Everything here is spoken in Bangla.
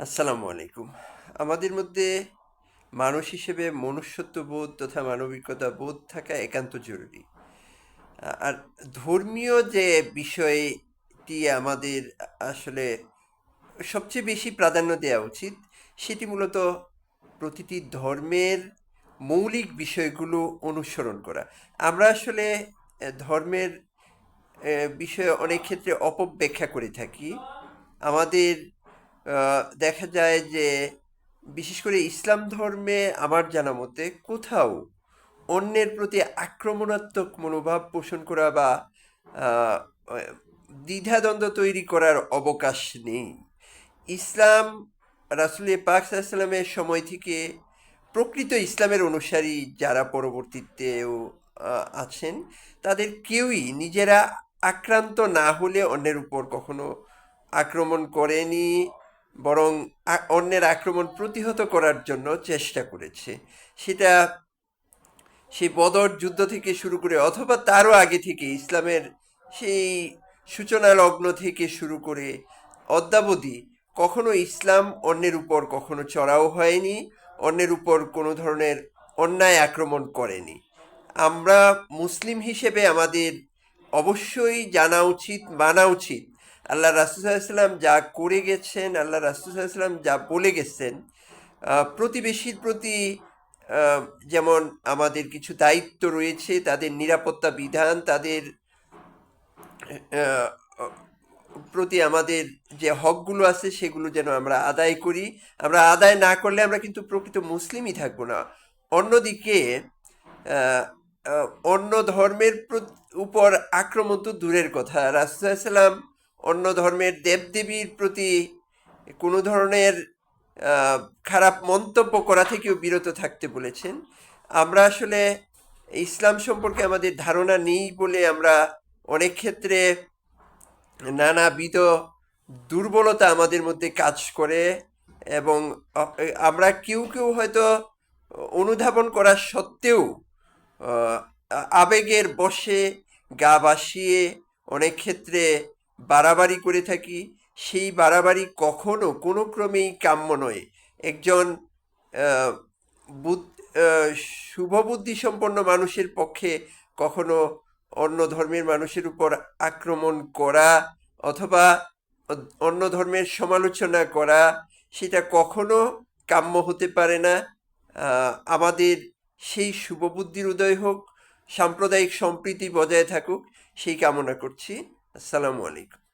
আসসালামু আলাইকুম। আমাদের মধ্যে মানুষ হিসেবে মনুষ্যত্ববোধ তথা মানবিকতা বোধ থাকা একান্ত জরুরি। আর ধর্মীয় যে বিষয়টি আমাদের আসলে সবচেয়ে বেশি প্রাধান্য দেওয়া উচিত, সেটি মূলত প্রতিটি ধর্মের মৌলিক বিষয়গুলো অনুসরণ করা। আমরা আসলে ধর্মের বিষয়ে অনেক ক্ষেত্রে অপব্যাখ্যা করে থাকি। আমাদের দেখা যায় যে বিশেষ করে ইসলাম ধর্মে আমার জানা মতে কোথাও অন্যের প্রতি আক্রমণাত্মক মনোভাব পোষণ করা বা দ্বিধাদ্বন্দ্ব তৈরি করার অবকাশ নেই। ইসলাম, রাসুল পাক সাল্লামের সময় থেকে প্রকৃত ইসলামের অনুসারী যারা পরবর্তীতেও আছেন, তাদের কেউই নিজেরা আক্রান্ত না হলে অন্যের উপর কখনো আক্রমণ করেনি। বরং অন্যের আক্রমণ প্রতিহত করার জন্য চেষ্টা করেছে। সেটা সেই বদর যুদ্ধ থেকে শুরু করে অথবা তারও আগে থেকে ইসলামের সেই সূচনা লগ্ন থেকে শুরু করে অদ্যাবধি কখনো ইসলাম অন্যের উপর কখনো চড়াও হয়নি, অন্যের উপর কোনো ধরনের অন্যায় আক্রমণ করেনি। আমরা মুসলিম হিসেবে আমাদের অবশ্যই জানা উচিত, মানা উচিত আল্লাহ রাসুসাল্লাম যা করে গেছেন, আল্লাহ রাসুসাল্লাম যা বলে গেছেন প্রতিবেশীর প্রতি যেমন আমাদের কিছু দায়িত্ব রয়েছে, তাদের নিরাপত্তা বিধান, তাদের প্রতি আমাদের যে হকগুলো আছে সেগুলো যেন আমরা আদায় করি। আমরা আদায় না করলে আমরা কিন্তু প্রকৃত মুসলিমই থাকব না। অন্যদিকে অন্য ধর্মের উপর আক্রমণ তো দূরের কথা। রাসুসাল্লাম অন্য ধর্মের দেবদেবীর প্রতি কোনো ধরনের খারাপ মন্তব্য করা থেকেও বিরত থাকতে বলেছেন। আমরা আসলে ইসলাম সম্পর্কে আমাদের ধারণা নেই বলে আমরা অনেক ক্ষেত্রে নানাবিধ দুর্বলতা আমাদের মধ্যে কাজ করে এবং আমরা কেউ কেউ হয়তো অনুধাবন করা সত্ত্বেও আবেগের বসে গা বাসিয়ে অনেক ক্ষেত্রে বাড়াবাড়ি করে থাকি, সেই বাড়াবাড়ি কখনো কোনো ক্রমেই কাম্য নয়। একজন শুভবুদ্ধি সম্পন্ন মানুষের পক্ষে কখনো অন্য ধর্মের মানুষের উপর আক্রমণ করা অথবা অন্য ধর্মের সমালোচনা করা, সেটা কখনো কাম্য হতে পারে না। আমাদের সেই শুভবুদ্ধির উদয় হোক, সাম্প্রদায়িক সম্প্রীতি বজায় থাকুক, সেই কামনা করছি। আসসালামু আলাইকুম।